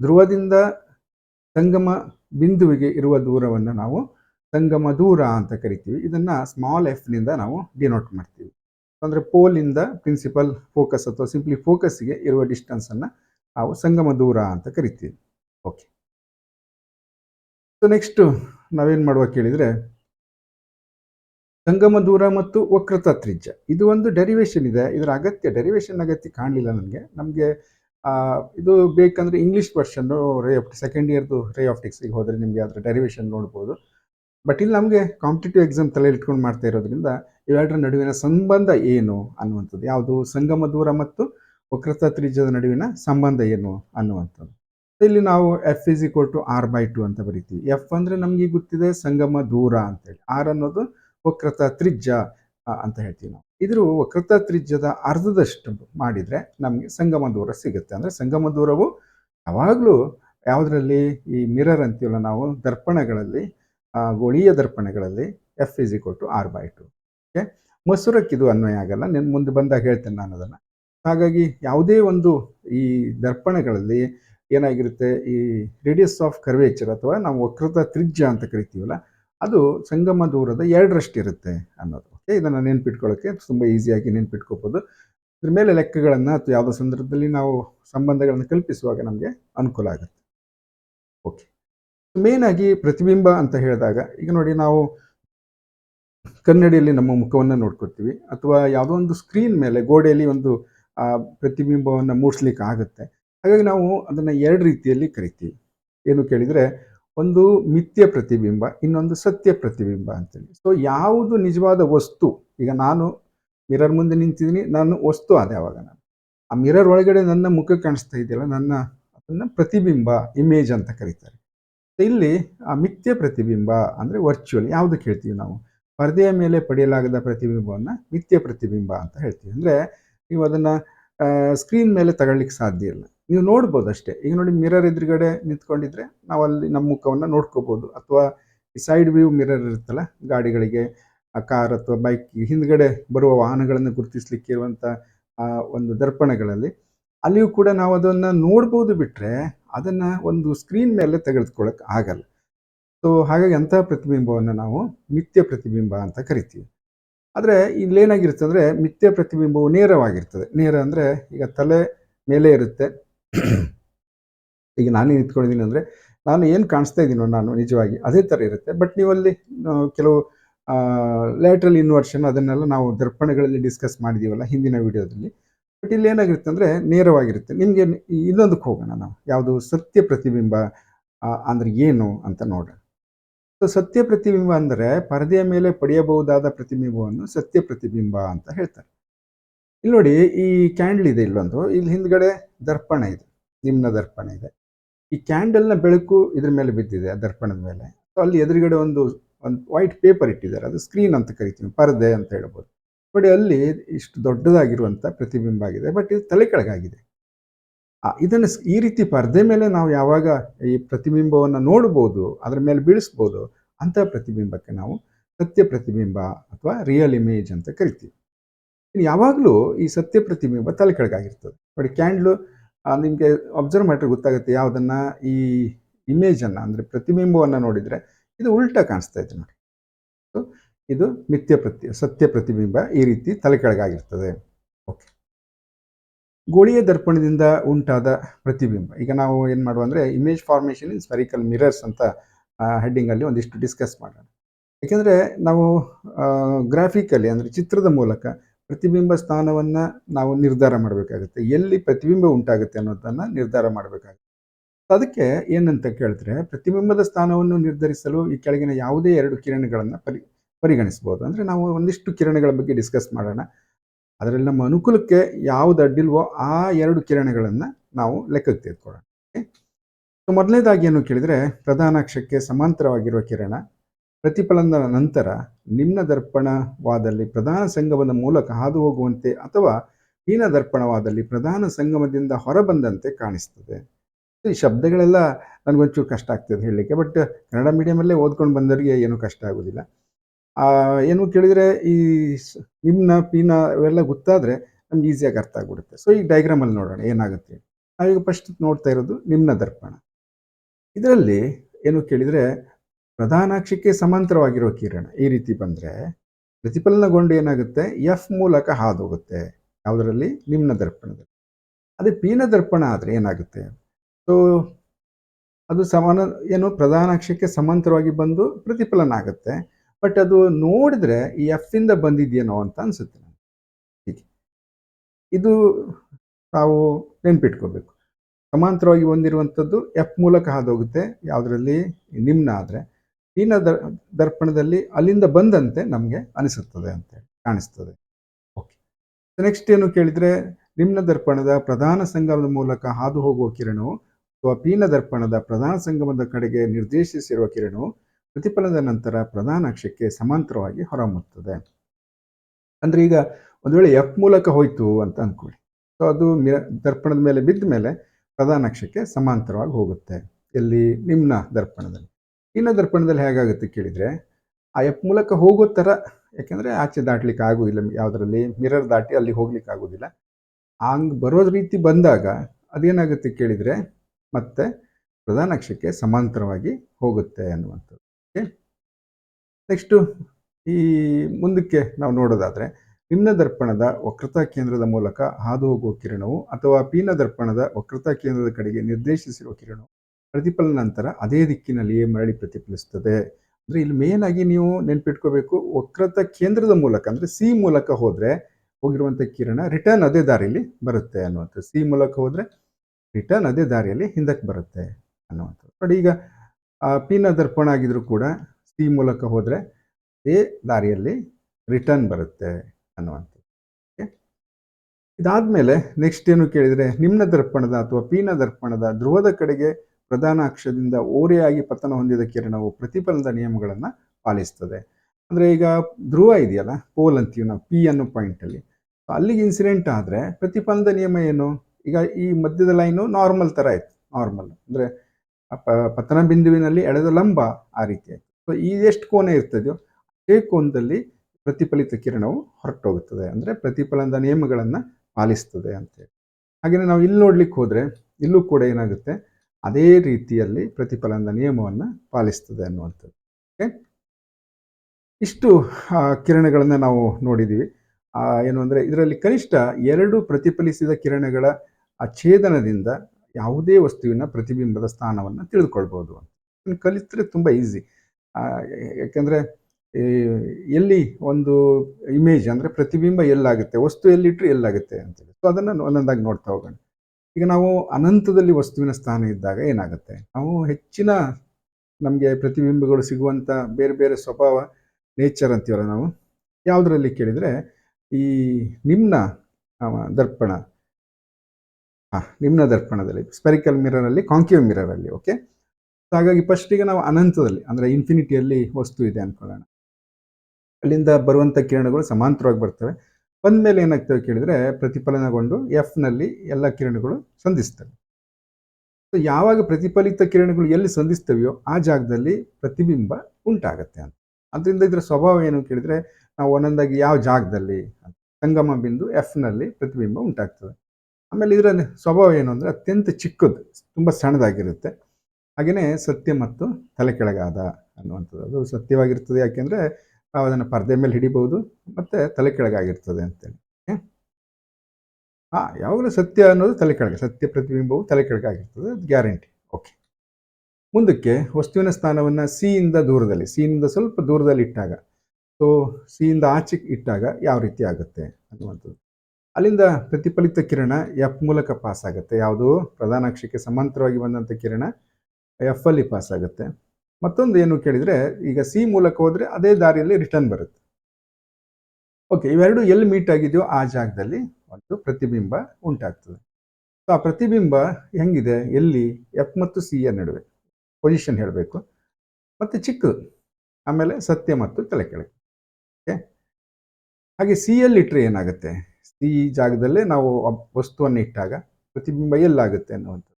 ಧ್ರುವದಿಂದ ಸಂಗಮ ಬಿಂದುವಿಗೆ ಇರುವ ದೂರವನ್ನು ನಾವು ಸಂಗಮ ದೂರ ಅಂತ ಕರಿತೀವಿ. ಇದನ್ನು ಸ್ಮಾಲ್ ಎಫ್ನಿಂದ ನಾವು ಡಿನೋಟ್ ಮಾಡ್ತೀವಿ. ಅಂದರೆ ಪೋಲಿಂದ ಪ್ರಿನ್ಸಿಪಲ್ ಫೋಕಸ್ ಅಥವಾ ಸಿಂಪ್ಲಿ ಫೋಕಸ್ಗೆ ಇರುವ ಡಿಸ್ಟೆನ್ಸನ್ನು ನಾವು ಸಂಗಮ ದೂರ ಅಂತ ಕರಿತೀವಿ. ಓಕೆ ಸೊ ನೆಕ್ಸ್ಟು ನಾವೇನು ಮಾಡುವ ಕೇಳಿದರೆ, ಸಂಗಮ ದೂರ ಮತ್ತು ವಕ್ರತ ತ್ರಿಜ್ಯ. ಇದು ಒಂದು ಡೆರಿವೇಶನ್ ಇದೆ. ಇದರ ಅಗತ್ಯ ಡೆರಿವೇಶನ್ ಅಗತ್ಯ ಕಾಣಲಿಲ್ಲ ನನಗೆ. ನಮಗೆ ಇದು ಬೇಕಂದರೆ ಇಂಗ್ಲೀಷ್ ವರ್ಷನ್ನು ರೇ ಆಫ್ ಸೆಕೆಂಡ್ ಇಯರ್ದು ರೇ ಆಫ್ಟಿಕ್ಸಿಗೆ ಹೋದರೆ ನಿಮಗೆ ಅದರ ಡೆರಿವೇಶನ್ ನೋಡ್ಬೋದು. ಬಟ್ ಇಲ್ಲಿ ನಮಗೆ ಕಾಂಪಿಟೇಟಿವ್ ಎಕ್ಸಾಮ್ ತಲೆಯಲ್ಲಿ ಇಟ್ಕೊಂಡು ಮಾಡ್ತಾ ಇರೋದ್ರಿಂದ ಇವೆರಡರ ನಡುವಿನ ಸಂಬಂಧ ಏನು ಅನ್ನುವಂಥದ್ದು. ಯಾವುದು? ಸಂಗಮ ದೂರ ಮತ್ತು ವಕ್ರತಾ ತ್ರಿಜ್ಯದ ನಡುವಿನ ಸಂಬಂಧ ಏನು ಅನ್ನುವಂಥದ್ದು. ಇಲ್ಲಿ ನಾವು F is equal to R by two ಅಂತ ಬರಿತೀವಿ. ಎಫ್ ಅಂದರೆ ನಮಗೆ ಗೊತ್ತಿದೆ ಸಂಗಮ ದೂರ ಅಂತೇಳಿ ಆರ್ ಅನ್ನೋದು ವಕ್ರತ ತ್ರಿಜ್ಯ ಅಂತ ಹೇಳ್ತೀವಿ ನಾವು. ಇದ್ರ ವಕ್ರತ ತ್ರಿಜ್ಯದ ಅರ್ಧದಷ್ಟು ಮಾಡಿದರೆ ನಮಗೆ ಸಂಗಮ ದೂರ ಸಿಗುತ್ತೆ. ಅಂದರೆ ಸಂಗಮ ದೂರವು ಯಾವಾಗಲೂ ಯಾವುದರಲ್ಲಿ ಈ ಮಿರರ್ ಅಂತೀವಲ್ಲ ನಾವು, ದರ್ಪಣಗಳಲ್ಲಿ ಗೋಳೀಯ ದರ್ಪಣಗಳಲ್ಲಿ F is equal to R by two okay ಮಸೂರಕ್ಕೆ ಇದು ಅನ್ವಯ ಆಗಲ್ಲ. ನಿನ್ನ ಮುಂದೆ ಬಂದಾಗ ಹೇಳ್ತೇನೆ ನಾನು ಅದನ್ನು. ಹಾಗಾಗಿ ಯಾವುದೇ ಒಂದು ಈ ದರ್ಪಣಗಳಲ್ಲಿ ಏನಾಗಿರುತ್ತೆ? ಈ ರೇಡಿಯಸ್ ಆಫ್ ಕರ್ವೇಚರ್ ಅಥವಾ ನಾವು ವಕ್ರತಾ ತ್ರಿಜ್ಯ ಅಂತ ಕರಿತೀವಲ್ಲ, ಅದು ಸಂಗಮ ದೂರದ ಎರಡರಷ್ಟಿರುತ್ತೆ ಅನ್ನೋದು. ಓಕೆ ಇದನ್ನು ನೆನ್ಪಿಟ್ಕೊಳ್ಳೋಕ್ಕೆ ತುಂಬ ಈಸಿಯಾಗಿ ನೆನ್ಪಿಟ್ಕೋಬೋದು. ಇದ್ರ ಮೇಲೆ ಲೆಕ್ಕಗಳನ್ನು ಅಥವಾ ಯಾವುದೋ ಸಂದರ್ಭದಲ್ಲಿ ನಾವು ಸಂಬಂಧಗಳನ್ನು ಕಲ್ಪಿಸುವಾಗ ನಮಗೆ ಅನುಕೂಲ ಆಗುತ್ತೆ. ಓಕೆ ಮೇನ್ ಆಗಿ ಪ್ರತಿಬಿಂಬ ಅಂತ ಹೇಳಿದಾಗ, ಈಗ ನೋಡಿ ನಾವು ಕನ್ನಡಿಯಲ್ಲಿ ನಮ್ಮ ಮುಖವನ್ನು ನೋಡ್ಕೊತೀವಿ ಅಥವಾ ಯಾವುದೋ ಒಂದು ಸ್ಕ್ರೀನ್ ಮೇಲೆ ಗೋಡೆಯಲ್ಲಿ ಒಂದು ಪ್ರತಿಬಿಂಬವನ್ನು ಮೂಡಿಸ್ಲಿಕ್ಕೆ ಆಗುತ್ತೆ. ಹಾಗಾಗಿ ನಾವು ಅದನ್ನು ಎರಡು ರೀತಿಯಲ್ಲಿ ಕರಿತೀವಿ. ಏನು ಕೇಳಿದರೆ ಒಂದು ಮಿಥ್ಯ ಪ್ರತಿಬಿಂಬ, ಇನ್ನೊಂದು ಸತ್ಯ ಪ್ರತಿಬಿಂಬ ಅಂತೇಳಿ. ಸೊ ಯಾವುದು ನಿಜವಾದ ವಸ್ತು, ಈಗ ನಾನು ಮಿರರ್ ಮುಂದೆ ನಿಂತಿದ್ದೀನಿ, ನಾನು ವಸ್ತು ಆದೆ ಅವಾಗ ನಾನು. ಆ ಮಿರರ್ ಒಳಗಡೆ ನನ್ನ ಮುಖ ಕಾಣಿಸ್ತಾ ಇದೆಯಲ್ಲ, ನನ್ನ ಅದನ್ನು ಪ್ರತಿಬಿಂಬ ಇಮೇಜ್ ಅಂತ ಕರೀತಾರೆ. ಇಲ್ಲಿ ಆ ಮಿಥ್ಯ ಪ್ರತಿಬಿಂಬ ಅಂದರೆ ವರ್ಚುವಲ್ ಯಾವುದು ಹೇಳ್ತೀವಿ ನಾವು? ಪರದೆಯ ಮೇಲೆ ಪಡೆಯಲಾಗದ ಪ್ರತಿಬಿಂಬವನ್ನು ಮಿಥ್ಯ ಪ್ರತಿಬಿಂಬ ಅಂತ ಹೇಳ್ತೀವಿ. ಅಂದರೆ ನೀವು ಅದನ್ನು ಸ್ಕ್ರೀನ್ ಮೇಲೆ ತಗೊಳ್ಳಿಕ್ಕೆ ಸಾಧ್ಯ ಇಲ್ಲ. ನೀವು ನೋಡ್ಬೋದು ಅಷ್ಟೇ. ಈಗ ನೋಡಿ ಮಿರರ್ ಎದುರುಗಡೆ ನಿಂತ್ಕೊಂಡಿದ್ರೆ ನಾವು ಅಲ್ಲಿ ನಮ್ಮ ಮುಖವನ್ನು ನೋಡ್ಕೋಬೋದು. ಅಥವಾ ಸೈಡ್ ವ್ಯೂ ಮಿರರ್ ಇರುತ್ತಲ್ಲ, ಗಾಡಿಗಳಿಗೆ ಕಾರ್ ಅಥವಾ ಬೈಕ್ ಹಿಂದ್ಗಡೆ ಬರುವ ವಾಹನಗಳನ್ನು ಗುರುತಿಸ್ಲಿಕ್ಕೆ ಇರುವಂಥ ಒಂದು ದರ್ಪಣಗಳಲ್ಲಿ ಅಲ್ಲಿಯೂ ಕೂಡ ನಾವು ಅದನ್ನು ನೋಡ್ಬೋದು ಬಿಟ್ಟರೆ ಅದನ್ನು ಒಂದು ಸ್ಕ್ರೀನ್ ಮೇಲೆ ತೆಗೆದುಕೊಳ್ಳೋಕೆ ಆಗಲ್ಲ. ಸೊ ಹಾಗಾಗಿ ಅಂತಹ ಪ್ರತಿಬಿಂಬವನ್ನು ನಾವು ಮಿಥ್ಯ ಪ್ರತಿಬಿಂಬ ಅಂತ ಕರಿತೀವಿ. ಆದರೆ ಇಲ್ಲೇನಾಗಿರುತ್ತೆ ಅಂದರೆ ಮಿಥ್ಯ ಪ್ರತಿಬಿಂಬವು ನೇರವಾಗಿರ್ತದೆ. ನೇರ ಅಂದರೆ ಈಗ ತಲೆ ಮೇಲೆ ಇರುತ್ತೆ ಈಗ ನಾನೇ ನಿಂತ್ಕೊಂಡಿದ್ದೀನಿ ಅಂದರೆ ನಾನು ಏನು ಕಾಣಿಸ್ತಾ ಇದ್ದೀನೋ ನಾನು ನಿಜವಾಗಿ, ಅದೇ ಥರ ಇರುತ್ತೆ. ಬಟ್ ನೀವಲ್ಲಿ ಅಲ್ಲಿ ಕೆಲವು ಲ್ಯಾಟ್ರಲ್ ಇನ್ವರ್ಷನ್ ಅದನ್ನೆಲ್ಲ ನಾವು ದರ್ಪಣಗಳಲ್ಲಿ ಡಿಸ್ಕಸ್ ಮಾಡಿದ್ದೀವಲ್ಲ ಹಿಂದಿನ ವಿಡಿಯೋದಲ್ಲಿ. ಬಟ್ ಇಲ್ಲಿ ಏನಾಗಿರುತ್ತೆ ಅಂದರೆ ನೇರವಾಗಿರುತ್ತೆ. ನಿಮಗೆ ಇನ್ನೊಂದಕ್ಕೆ ಹೋಗೋಣ ನಾವು. ಯಾವುದು ಸತ್ಯ ಪ್ರತಿಬಿಂಬ ಅಂದ್ರೆ ಏನು ಅಂತ ನೋಡೋಣ. ಸೊ ಸತ್ಯ ಪ್ರತಿಬಿಂಬ ಅಂದರೆ ಪರದೆಯ ಮೇಲೆ ಪಡೆಯಬಹುದಾದ ಪ್ರತಿಬಿಂಬವನ್ನು ಸತ್ಯ ಪ್ರತಿಬಿಂಬ ಅಂತ ಹೇಳ್ತಾರೆ. ಇಲ್ಲಿ ನೋಡಿ, ಈ ಕ್ಯಾಂಡಲ್ ಇದೆ ಇಲ್ಲೊಂದು ಇಲ್ಲಿ ಹಿಂದ್ಗಡೆ ದರ್ಪಣ ಇದೆ, ನಿಮ್ನ ದರ್ಪಣ ಇದೆ. ಈ ಕ್ಯಾಂಡಲ್ನ ಬೆಳಕು ಇದ್ರ ಮೇಲೆ ಬಿದ್ದಿದೆ, ಆ ದರ್ಪಣದ ಮೇಲೆ. ಸೊ ಅಲ್ಲಿ ಎದುರುಗಡೆ ಒಂದು ಒಂದು ವೈಟ್ ಪೇಪರ್ ಇಟ್ಟಿದ್ದಾರೆ. ಅದು ಸ್ಕ್ರೀನ್ ಅಂತ ಕರಿತೀವಿ, ಪರದೆ ಅಂತ ಹೇಳ್ಬೋದು. ಬಟ್ ಅಲ್ಲಿ ಇಷ್ಟು ದೊಡ್ಡದಾಗಿರುವಂಥ ಪ್ರತಿಬಿಂಬ ಆಗಿದೆ ಬಟ್ ಇದು ತಲೆ ಕೆಳಗಾಗಿದೆ. ಇದನ್ನು ಈ ರೀತಿ ಪರದೆ ಮೇಲೆ ನಾವು ಯಾವಾಗ ಈ ಪ್ರತಿಬಿಂಬವನ್ನು ನೋಡ್ಬೋದು, ಅದರ ಮೇಲೆ ಬೀಳಿಸ್ಬೋದು ಅಂತ ಪ್ರತಿಬಿಂಬಕ್ಕೆ ನಾವು ಸತ್ಯ ಪ್ರತಿಬಿಂಬ ಅಥವಾ ರಿಯಲ್ ಇಮೇಜ್ ಅಂತ ಕರಿತೀವಿ. ಯಾವಾಗಲೂ ಈ ಸತ್ಯ ಪ್ರತಿಬಿಂಬ ತಲೆ ಕೆಳಗಾಗಿರ್ತದೆ. ನೋಡಿ ಕ್ಯಾಂಡ್ಲು ನಿಮಗೆ ಅಬ್ಸರ್ವ್ ಮಾಡಿದ್ರೆ ಗೊತ್ತಾಗುತ್ತೆ ಯಾವುದನ್ನು, ಈ ಇಮೇಜನ್ನು ಅಂದರೆ ಪ್ರತಿಬಿಂಬವನ್ನು ನೋಡಿದರೆ ಇದು ಉಲ್ಟಾ ಕಾಣಿಸ್ತಾ ಇದೆ ನೋಡಿ. ಇದು ಮಿಥ್ಯ ಪ್ರತಿ, ಸತ್ಯ ಪ್ರತಿಬಿಂಬ ಈ ರೀತಿ ತಲೆ ಕೆಳಗಾಗಿರ್ತದೆ. ಓಕೆ ಗೋಳಿಯ ದರ್ಪಣದಿಂದ ಉಂಟಾದ ಪ್ರತಿಬಿಂಬ. ಈಗ ನಾವು ಏನು ಮಾಡುವ ಅಂದರೆ image formation in spherical mirrors ಅಂತ ಹೆಡ್ಡಿಂಗಲ್ಲಿ ಒಂದಿಷ್ಟು ಡಿಸ್ಕಸ್ ಮಾಡೋಣ. ಯಾಕೆಂದರೆ ನಾವು ಗ್ರಾಫಿಕಲಿ ಅಂದರೆ ಚಿತ್ರದ ಮೂಲಕ ಪ್ರತಿಬಿಂಬ ಸ್ಥಾನವನ್ನು ನಾವು ನಿರ್ಧಾರ ಮಾಡಬೇಕಾಗುತ್ತೆ. ಎಲ್ಲಿ ಪ್ರತಿಬಿಂಬ ಉಂಟಾಗುತ್ತೆ ಅನ್ನೋದನ್ನು ನಿರ್ಧಾರ ಮಾಡಬೇಕಾಗುತ್ತೆ. ಅದಕ್ಕೆ ಏನಂತ ಕೇಳಿದ್ರೆ, ಪ್ರತಿಬಿಂಬದ ಸ್ಥಾನವನ್ನು ನಿರ್ಧರಿಸಲು ಈ ಕೆಳಗಿನ ಯಾವುದೇ ಎರಡು ಕಿರಣಗಳನ್ನು ಪರಿ, ಪರಿಗಣಿಸ್ಬೋದು. ಅಂದರೆ ನಾವು ಒಂದಿಷ್ಟು ಕಿರಣಗಳ ಬಗ್ಗೆ ಡಿಸ್ಕಸ್ ಮಾಡೋಣ. ಅದರಲ್ಲಿ ನಮ್ಮ ಅನುಕೂಲಕ್ಕೆ ಯಾವ್ದು ಅಡ್ಡಿಲ್ವೋ ಆ ಎರಡು ಕಿರಣಗಳನ್ನು ನಾವು ಲೆಕ್ಕಕ್ಕೆ ತೆಗೆದುಕೊಳ್ಳೋಣ. ಸೊ ಮೊದಲನೇದಾಗಿ ಏನು ಕೇಳಿದರೆ, ಪ್ರಧಾನಾಕ್ಷಕ್ಕೆ ಸಮಾಂತರವಾಗಿರುವ ಕಿರಣ. ಪ್ರತಿಫಲನದ ನಂತರ ನಿಮ್ನ ದರ್ಪಣವಾದಲ್ಲಿ ಪ್ರಧಾನ ಸಂಗಮದ ಮೂಲಕ ಹಾದು ಹೋಗುವಂತೆ ಅಥವಾ ಹೀನ ದರ್ಪಣವಾದಲ್ಲಿ ಪ್ರಧಾನ ಸಂಗಮದಿಂದ ಹೊರಬಂದಂತೆ ಕಾಣಿಸ್ತದೆ. ಈ ಶಬ್ದಗಳೆಲ್ಲ ನನಗೊಂಚೂರು ಕಷ್ಟ ಆಗ್ತದೆ ಹೇಳಲಿಕ್ಕೆ ಬಟ್ ಕನ್ನಡ ಮೀಡಿಯಮಲ್ಲೇ ಓದ್ಕೊಂಡು ಬಂದವರಿಗೆ ಏನೂ ಕಷ್ಟ ಆಗೋದಿಲ್ಲ. ಏನು ಕೇಳಿದರೆ ಈ ನಿಮ್ನ, ಪೀನ ಅವೆಲ್ಲ ಗೊತ್ತಾದರೆ ನಮ್ಗೆ ಈಸಿಯಾಗಿ ಅರ್ಥ ಆಗ್ಬಿಡುತ್ತೆ. ಸೊ ಈ ಡೈಗ್ರಾಮಲ್ಲಿ ನೋಡೋಣ, ಏನಾಗುತ್ತೆ ನಾವೀಗ ಫಸ್ಟ್ ನೋಡ್ತಾ ಇರೋದು ನಿಮ್ನ ದರ್ಪಣ. ಇದರಲ್ಲಿ ಏನು ಕೇಳಿದರೆ ಪ್ರಧಾನಾಕ್ಷಕ್ಕೆ ಸಮಾಂತರವಾಗಿರೋ ಕಿರಣ ಈ ರೀತಿ ಬಂದರೆ ಪ್ರತಿಫಲನಗೊಂಡು ಏನಾಗುತ್ತೆ? ಎಫ್ ಮೂಲಕ ಹಾದು ಹೋಗುತ್ತೆ ಯಾವುದರಲ್ಲಿ? ನಿಮ್ನ ದರ್ಪಣದಲ್ಲಿ. ಅದೇ ಪೀನ ದರ್ಪಣ ಆದರೆ ಏನಾಗುತ್ತೆ? ಸೊ ಅದು ಸಮಾನ, ಏನು ಪ್ರಧಾನಾಕ್ಷಕ್ಕೆ ಸಮಾಂತರವಾಗಿ ಬಂದು ಪ್ರತಿಫಲನ ಆಗುತ್ತೆ. ಬಟ್ ಅದು ನೋಡಿದ್ರೆ ಈ ಎಫ್ ಇಂದ ಬಂದಿದೆಯೇನೋ ಅಂತ ಅನಿಸುತ್ತೆ ನನಗೆ. ಇದು ನಾವು ನೆನ್ಪಿಟ್ಕೋಬೇಕು. ಸಮಾಂತರವಾಗಿ ಹೊಂದಿರುವಂಥದ್ದು ಎಫ್ ಮೂಲಕ ಹಾದೋಗುತ್ತೆ ಯಾವುದರಲ್ಲಿ? ನಿಮ್ನ ಆದರೆ. ಹೀನ ದರ್ ದರ್ಪಣದಲ್ಲಿ ಅಲ್ಲಿಂದ ಬಂದಂತೆ ನಮಗೆ ಅನಿಸುತ್ತದೆ ಅಂತೇಳಿ, ಕಾಣಿಸ್ತದೆ. ಓಕೆ. ನೆಕ್ಸ್ಟ್ ಏನು ಕೇಳಿದರೆ, ನಿಮ್ನ ದರ್ಪಣದ ಪ್ರಧಾನ ಸಂಗಮದ ಮೂಲಕ ಹಾದು ಹೋಗುವ ಕಿರಣವು ಅಥವಾ ಪೀನ ದರ್ಪಣದ ಪ್ರಧಾನ ಸಂಗಮದ ಕಡೆಗೆ ನಿರ್ದೇಶಿಸಿರುವ ಕಿರಣವು ಪ್ರತಿಫಲದ ನಂತರ ಪ್ರಧಾನ ಅಕ್ಷಕ್ಕೆ ಸಮಾಂತರವಾಗಿ ಹೊರಮುತ್ತದೆ. ಅಂದರೆ ಈಗ ಒಂದು ವೇಳೆ ಎಫ್ ಮೂಲಕ ಹೋಯ್ತು ಅಂತ ಅಂದ್ಕೊಳ್ಳಿ ಸೊ ಅದು ದರ್ಪಣದ ಮೇಲೆ ಬಿದ್ದ ಮೇಲೆ ಪ್ರಧಾನ ಅಕ್ಷಕ್ಕೆ ಸಮಾಂತರವಾಗಿ ಹೋಗುತ್ತೆ. ಎಲ್ಲಿ? ನಿಮ್ನ ದರ್ಪಣದಲ್ಲಿ. ಇನ್ನ ದರ್ಪಣದಲ್ಲಿ ಹೇಗಾಗುತ್ತೆ ಕೇಳಿದರೆ, ಆ ಎಫ್ ಮೂಲಕ ಹೋಗೋ ಥರ ಯಾಕೆಂದರೆ ಆಚೆ ದಾಟ್ಲಿಕ್ಕೆ ಆಗೋದಿಲ್ಲ, ಯಾವುದರಲ್ಲಿ ಮಿರರ್ ದಾಟಿ ಅಲ್ಲಿ ಹೋಗ್ಲಿಕ್ಕೆ ಆಗೋದಿಲ್ಲ. ಹಂಗೆ ಬರೋ ರೀತಿ ಬಂದಾಗ ಅದೇನಾಗುತ್ತೆ ಕೇಳಿದರೆ, ಮತ್ತೆ ಪ್ರಧಾನ ಅಕ್ಷಕ್ಕೆ ಸಮಾಂತರವಾಗಿ ಹೋಗುತ್ತೆ ಅನ್ನುವಂಥದ್ದು. ಓಕೆ ನೆಕ್ಸ್ಟು ಈ ಮುಂದಕ್ಕೆ ನಾವು ನೋಡೋದಾದರೆ ನಿಮ್ನ ದರ್ಪಣದ ವಕ್ರತಾ ಕೇಂದ್ರದ ಮೂಲಕ ಹಾದು ಹೋಗುವ ಕಿರಣವು ಅಥವಾ ಪೀನ ದರ್ಪಣದ ವಕ್ರತಾ ಕೇಂದ್ರದ ಕಡೆಗೆ ನಿರ್ದೇಶಿಸಿರುವ ಕಿರಣವು ಪ್ರತಿಫಲನ ನಂತರ ಅದೇ ದಿಕ್ಕಿನಲ್ಲಿಯೇ ಮರಳಿ ಪ್ರತಿಫಲಿಸ್ತದೆ. ಅಂದರೆ ಇಲ್ಲಿ ಮೇನ್ ಆಗಿ ನೀವು ನೆನ್ಪಿಟ್ಕೋಬೇಕು ವಕ್ರತ ಕೇಂದ್ರದ ಮೂಲಕ, ಅಂದರೆ ಸಿ ಮೂಲಕ ಹೋದರೆ ಹೋಗಿರುವಂಥ ಕಿರಣ ರಿಟರ್ನ್ ಅದೇ ದಾರಿಯಲ್ಲಿ ಬರುತ್ತೆ ಅನ್ನುವಂಥದ್ದು. ಸಿ ಮೂಲಕ ಹೋದರೆ ರಿಟರ್ನ್ ಅದೇ ದಾರಿಯಲ್ಲಿ ಹಿಂದಕ್ಕೆ ಬರುತ್ತೆ ಅನ್ನುವಂಥದ್ದು. ನೋಡಿ ಈಗ ಪೀನ ದರ್ಪಣ ಆಗಿದ್ರು ಕೂಡ ಸಿ ಮೂಲಕ ಹೋದರೆ ಅದೇ ದಾರಿಯಲ್ಲಿ ರಿಟರ್ನ್ ಬರುತ್ತೆ ಅನ್ನುವಂಥದ್ದು. ಓಕೆ ಇದಾದಮೇಲೆ ನೆಕ್ಸ್ಟ್ ಏನು ಕೇಳಿದರೆ, ನಿಮ್ನ ದರ್ಪಣದ ಅಥವಾ ಪೀನ ದರ್ಪಣದ ಧ್ರುವದ ಕಡೆಗೆ ಪ್ರಧಾನ ಅಕ್ಷದಿಂದ ಓರೆಯಾಗಿ ಪತನ ಹೊಂದಿದ ಕಿರಣವು ಪ್ರತಿಫಲನದ ನಿಯಮಗಳನ್ನು ಪಾಲಿಸ್ತದೆ. ಅಂದರೆ ಈಗ ಧ್ರುವ ಇದೆಯಲ್ಲ, ಪೋಲ್ ಅಂತೀವಿ ನಾವು, ಪಿ ಅನ್ನೋ ಪಾಯಿಂಟಲ್ಲಿ ಅಲ್ಲಿಗೆ ಇನ್ಸಿಡೆಂಟ್ ಆದರೆ ಪ್ರತಿಫಲನದ ನಿಯಮ ಏನು? ಈಗ ಈ ಮಧ್ಯದ ಲೈನು ನಾರ್ಮಲ್ ಥರ ಆಯಿತು ನಾರ್ಮಲ್ ಅಂದರೆ ಪತನ ಬಿಂದುವಿನಲ್ಲಿ ಎಳೆದ ಲಂಬ ಆ ರೀತಿ ಆಯಿತು. ಸೊ ಈ ಎಷ್ಟು ಕೋನ ಇರ್ತದೆಯೋ, ಅದೇ ಕೋನದಲ್ಲಿ ಪ್ರತಿಫಲಿತ ಕಿರಣವು ಹೊರಟೋಗುತ್ತದೆ ಅಂದರೆ ಪ್ರತಿಫಲನದ ನಿಯಮಗಳನ್ನು ಪಾಲಿಸ್ತದೆ ಅಂತೇಳಿ ಹಾಗೆಯೇ ನಾವು ಇಲ್ಲಿ ನೋಡ್ಲಿಕ್ಕೆ ಹೋದರೆ, ಇಲ್ಲೂ ಕೂಡ ಏನಾಗುತ್ತೆ? ಅದೇ ರೀತಿಯಲ್ಲಿ ಪ್ರತಿಫಲನದ ನಿಯಮವನ್ನು ಪಾಲಿಸ್ತದೆ ಅನ್ನುವಂಥದ್ದು. ಓಕೆ ಇಷ್ಟು ಕಿರಣಗಳನ್ನು ನಾವು ನೋಡಿದ್ದೀವಿ ಏನು ಅಂದರೆ ಇದರಲ್ಲಿ ಕನಿಷ್ಠ ಎರಡು ಪ್ರತಿಫಲಿಸಿದ ಕಿರಣಗಳ ಛೇದನದಿಂದ ಯಾವುದೇ ವಸ್ತುವಿನ ಪ್ರತಿಬಿಂಬದ ಸ್ಥಾನವನ್ನು ತಿಳಿದುಕೊಳ್ಬೋದು ಅಂತ. ಕಲಿತರೆ ತುಂಬ ಈಸಿ ಯಾಕೆಂದರೆ ಎಲ್ಲಿ ಒಂದು ಇಮೇಜ್ ಅಂದರೆ ಪ್ರತಿಬಿಂಬ ಎಲ್ಲಾಗುತ್ತೆ, ವಸ್ತು ಎಲ್ಲಿಟ್ಟರೆ ಎಲ್ಲಾಗುತ್ತೆ ಅಂತೇಳಿ ಸೊ ಅದನ್ನು ಒಂದೊಂದಾಗಿ ನೋಡ್ತಾ ಹೋಗೋಣ. ಈಗ ನಾವು ಅನಂತದಲ್ಲಿ ವಸ್ತುವಿನ ಸ್ಥಾನ ಇದ್ದಾಗ ಏನಾಗುತ್ತೆ? ನಾವು ಹೆಚ್ಚಿನ ನಮಗೆ ಪ್ರತಿಬಿಂಬಗಳು ಸಿಗುವಂಥ ಬೇರೆ ಬೇರೆ ಸ್ವಭಾವ ನೇಚರ್ ಅಂತೀವಲ್ಲ ನಾವು, ಯಾವುದರಲ್ಲಿ ಕೇಳಿದರೆ ಈ ನಿಮ್ನ ದರ್ಪಣ. ಹಾಂ ನಿಮ್ನ ದರ್ಪಣದಲ್ಲಿ ಸ್ಪೆರಿಕಲ್ ಮಿರರಲ್ಲಿ ಕಾಂಕ್ಯೂ ಮಿರರಲ್ಲಿ ಓಕೆ ಹಾಗಾಗಿ ಫಸ್ಟಿಗೆ ನಾವು ಅನಂತದಲ್ಲಿ, ಅಂದರೆ ಇನ್ಫಿನಿಟಿಯಲ್ಲಿ ವಸ್ತು ಇದೆ ಅಂದ್ಕೊಳ್ಳೋಣ ಅಲ್ಲಿಂದ ಬರುವಂಥ ಕಿರಣಗಳು ಸಮಾಂತರವಾಗಿ ಬರ್ತವೆ. ಬಂದಮೇಲೆ ಏನಾಗ್ತವೆ ಕೇಳಿದರೆ ಪ್ರತಿಫಲನಗೊಂಡು ಎಫ್ನಲ್ಲಿ ಎಲ್ಲ ಕಿರಣಗಳು ಸಂಧಿಸ್ತವೆ. ಸೊ, ಯಾವಾಗ ಪ್ರತಿಫಲಿತ ಕಿರಣಗಳು ಎಲ್ಲಿ ಸಂಧಿಸ್ತವೆಯೋ ಆ ಜಾಗದಲ್ಲಿ ಪ್ರತಿಬಿಂಬ ಉಂಟಾಗತ್ತೆ ಅಂತ. ಅದರಿಂದ ಇದರ ಸ್ವಭಾವ ಏನು ಕೇಳಿದರೆ ನಾವು ಒಂದೊಂದಾಗಿ ಯಾವ ಜಾಗದಲ್ಲಿ ಸಂಗಮ ಬಿಂದು ಎಫ್ನಲ್ಲಿ ಪ್ರತಿಬಿಂಬ ಉಂಟಾಗ್ತದೆ. ಆಮೇಲೆ ಇದರ ಸ್ವಭಾವ ಏನು ಅಂದರೆ ಅತ್ಯಂತ ಚಿಕ್ಕದು, ತುಂಬ ಸಣ್ಣದಾಗಿರುತ್ತೆ. ಹಾಗೆಯೇ ಸತ್ಯ ಮತ್ತು ತಲೆ ಕೆಳಗಾದ ಅನ್ನುವಂಥದ್ದು. ಅದು ಸತ್ಯವಾಗಿರ್ತದೆ ಯಾಕೆಂದರೆ ಅದನ್ನು ಪರದೆ ಮೇಲೆ ಹಿಡಿಬಹುದು ಮತ್ತು ತಲೆ ಕೆಳಗಾಗಿರ್ತದೆ ಅಂತೇಳಿ. ಹಾಂ ಯಾವಾಗಲೂ ಸತ್ಯ ಅನ್ನೋದು ತಲೆ ಕೆಳಗೆ, ಸತ್ಯ ಪ್ರತಿಬಿಂಬವು ತಲೆ ಕೆಳಗಾಗಿರ್ತದೆ, ಅದು ಗ್ಯಾರಂಟಿ. ಓಕೆ. ಮುಂದಕ್ಕೆ ವಸ್ತುವಿನ ಸ್ಥಾನವನ್ನು ಸಿಯಿಂದ ದೂರದಲ್ಲಿ ಸಿಯಿಂದ ಸ್ವಲ್ಪ ದೂರದಲ್ಲಿ ಇಟ್ಟಾಗ ಸೊ ಸಿಯಿಂದ ಆಚೆ ಇಟ್ಟಾಗ ಯಾವ ರೀತಿ ಆಗುತ್ತೆ ಅನ್ನುವಂಥದ್ದು. ಅಲ್ಲಿಂದ ಪ್ರತಿಫಲಿತ ಕಿರಣ ಎಫ್ ಮೂಲಕ ಪಾಸ್ ಆಗುತ್ತೆ. ಯಾವುದು? ಪ್ರಧಾನ ಅಕ್ಷಕ್ಕೆ ಸಮಾಂತರವಾಗಿ ಬಂದಂಥ ಕಿರಣ ಎಫ್ ಅಲ್ಲಿ ಪಾಸ್ ಆಗುತ್ತೆ. ಮತ್ತೊಂದು ಏನು ಕೇಳಿದರೆ, ಈಗ ಸಿ ಮೂಲಕ ಹೋದರೆ ಅದೇ ದಾರಿಯಲ್ಲಿ ರಿಟರ್ನ್ ಬರುತ್ತೆ. ಓಕೆ ಇವೆರಡು ಎಲ್ಲಿ ಮೀಟ್ ಆಗಿದೆಯೋ ಆ ಜಾಗದಲ್ಲಿ ಒಂದು ಪ್ರತಿಬಿಂಬ ಉಂಟಾಗ್ತದೆ. ಸೊ ಆ ಪ್ರತಿಬಿಂಬ ಹೆಂಗಿದೆ? ಎಲ್ಲಿ? ಎಫ್ ಮತ್ತು ಸಿ ಯ ನಡುವೆ. ಪೊಸಿಷನ್ ಹೇಳಬೇಕು. ಮತ್ತು ಚಿಕ್ಕದು. ಆಮೇಲೆ ಸತ್ಯ ಮತ್ತು ತಲೆ ಕೆಳಗೆ ಓಕೆ ಹಾಗೆ ಸಿ ಯಲ್ಲಿ ಇಟ್ಟರೆ ಏನಾಗುತ್ತೆ? ಸಿ ಜಾಗದಲ್ಲೇ ನಾವು ವಸ್ತುವನ್ನು ಇಟ್ಟಾಗ ಪ್ರತಿಬಿಂಬ ಎಲ್ಲಾಗುತ್ತೆ ಅನ್ನುವಂಥದ್ದು.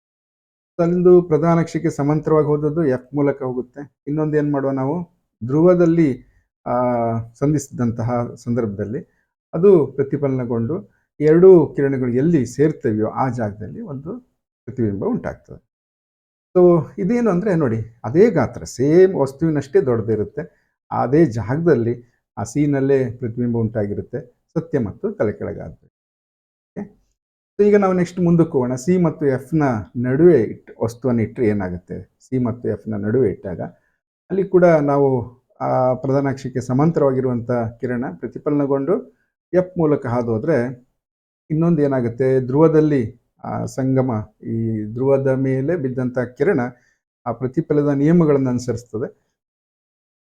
ಅಲ್ಲಿಂದು ಪ್ರಧಾನ ಅಕ್ಷಕ್ಕೆ ಸಮಾಂತರವಾಗಿ ಹೋದದ್ದು ಎಫ್ ಮೂಲಕ ಹೋಗುತ್ತೆ. ಇನ್ನೊಂದು ಏನು ಮಾಡುವ ನಾವು? ಧ್ರುವದಲ್ಲಿ ಸಂಧಿಸಿದಂತಹ ಸಂದರ್ಭದಲ್ಲಿ ಅದು ಪ್ರತಿಫಲನಗೊಂಡು ಎರಡೂ ಕಿರಣಗಳು ಎಲ್ಲಿ ಸೇರ್ತವೆಯೋ ಆ ಜಾಗದಲ್ಲಿ ಒಂದು ಪ್ರತಿಬಿಂಬ ಉಂಟಾಗ್ತದೆ. ಸೊ ಇದೇನು ಅಂದರೆ ನೋಡಿ, ಅದೇ ಗಾತ್ರ, ಸೇಮ್ ವಸ್ತುವಿನಷ್ಟೇ ದೊಡ್ಡದಿರುತ್ತೆ. ಅದೇ ಜಾಗದಲ್ಲಿ ಆ ಸೀನಲ್ಲೇ ಪ್ರತಿಬಿಂಬ ಉಂಟಾಗಿರುತ್ತೆ. ಸತ್ಯ ಮತ್ತು ತಲೆ ಈಗ ನಾವು ನೆಕ್ಸ್ಟ್ ಮುಂದಕ್ಕೆ ಹೋಗೋಣ. ಸಿ ಮತ್ತು ಎಫ್ನ ನಡುವೆ ಇಟ್ಟು ವಸ್ತುವನ್ನು ಇಟ್ಟರೆ ಏನಾಗುತ್ತೆ? ಸಿ ಮತ್ತು ಎಫ್ನ ನಡುವೆ ಇಟ್ಟಾಗ ಅಲ್ಲಿ ಕೂಡ ನಾವು ಆ ಪ್ರಧಾನಾಕ್ಷಕ್ಕೆ ಸಮಾಂತರವಾಗಿರುವಂಥ ಕಿರಣ ಪ್ರತಿಫಲನಗೊಂಡು ಎಫ್ ಮೂಲಕ ಹಾದು ಹೋದರೆ ಇನ್ನೊಂದು ಏನಾಗುತ್ತೆ? ಧ್ರುವದಲ್ಲಿ ಆ ಸಂಗಮ, ಈ ಧ್ರುವದ ಮೇಲೆ ಬಿದ್ದಂಥ ಕಿರಣ ಆ ಪ್ರತಿಫಲದ ನಿಯಮಗಳನ್ನು ಅನುಸರಿಸ್ತದೆ.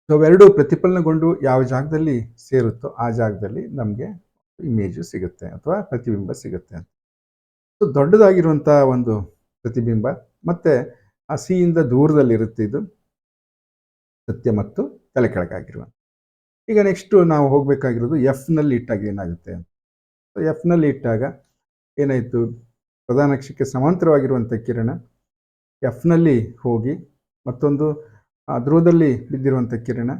ಸೊ ಅವೆರಡೂ ಪ್ರತಿಫಲನಗೊಂಡು ಯಾವ ಜಾಗದಲ್ಲಿ ಸೇರುತ್ತೋ ಆ ಜಾಗದಲ್ಲಿ ನಮಗೆ ಇಮೇಜು ಸಿಗುತ್ತೆ ಅಥವಾ ಪ್ರತಿಬಿಂಬ ಸಿಗುತ್ತೆ ಅಂತ. ಸೊ ದೊಡ್ಡದಾಗಿರುವಂಥ ಒಂದು ಪ್ರತಿಬಿಂಬ. ಮತ್ತು ಆ ಸಿಯಿಂದ ದೂರದಲ್ಲಿರುತ್ತೆ ಇದು. ಸತ್ಯ ಮತ್ತು ತಲೆ ಕೆಳಗಾಗಿರುವ. ಈಗ ನೆಕ್ಸ್ಟು ನಾವು ಹೋಗಬೇಕಾಗಿರೋದು ಎಫ್ನಲ್ಲಿ ಇಟ್ಟಾಗ ಏನಾಗುತ್ತೆ ಅಂತ. ಸೊ ಎಫ್ನಲ್ಲಿ ಇಟ್ಟಾಗ ಏನಾಯಿತು? ಪ್ರಧಾನ ಅಕ್ಷಕ್ಕೆ ಸಮಾಂತರವಾಗಿರುವಂಥ ಕಿರಣ ಎಫ್ನಲ್ಲಿ ಹೋಗಿ ಮತ್ತೊಂದು ಧ್ರುವದಲ್ಲಿ ಬಿದ್ದಿರುವಂಥ ಕಿರಣ.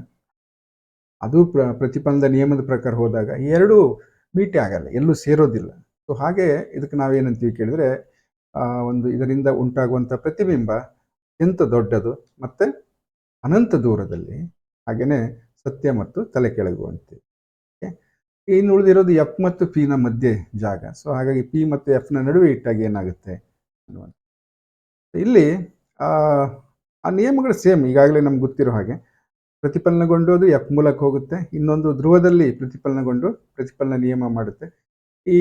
ಅದು ಪ್ರ ಪ್ರತಿಫಲದ ನಿಯಮದ ಪ್ರಕಾರ ಹೋದಾಗ ಎರಡೂ ಮೀಟೆ ಆಗಲ್ಲ, ಎಲ್ಲೂ ಸೇರೋದಿಲ್ಲ. ಸೊ ಹಾಗೆ ಇದಕ್ಕೆ ನಾವೇನಂತೀವಿ ಕೇಳಿದರೆ ಒಂದು ಇದರಿಂದ ಉಂಟಾಗುವಂಥ ಪ್ರತಿಬಿಂಬ ಅತ್ಯಂತ ದೊಡ್ಡದು ಮತ್ತು ಅನಂತ ದೂರದಲ್ಲಿ ಹಾಗೆಯೇ ಸತ್ಯ ಮತ್ತು ತಲೆ ಕೆಳಗುವಂತೆ ಇನ್ನು ಉಳಿದಿರೋದು ಎಫ್ ಮತ್ತು ಪಿನ ಮಧ್ಯೆ ಜಾಗ. ಸೊ ಹಾಗಾಗಿ ಪಿ ಮತ್ತು ಎಫ್ನ ನಡುವೆ ಇಟ್ಟಾಗ ಏನಾಗುತ್ತೆ ಇಲ್ಲಿ, ಆ ನಿಯಮಗಳು ಸೇಮ್ ಈಗಾಗಲೇ ನಮ್ಗೆ ಗೊತ್ತಿರೋ ಹಾಗೆ ಪ್ರತಿಫಲನಗೊಂಡೋದು ಎಫ್ ಮೂಲಕ ಹೋಗುತ್ತೆ. ಇನ್ನೊಂದು ಧ್ರುವದಲ್ಲಿ ಪ್ರತಿಫಲನಗೊಂಡು ಪ್ರತಿಫಲನ ನಿಯಮ ಮಾಡುತ್ತೆ. ಈ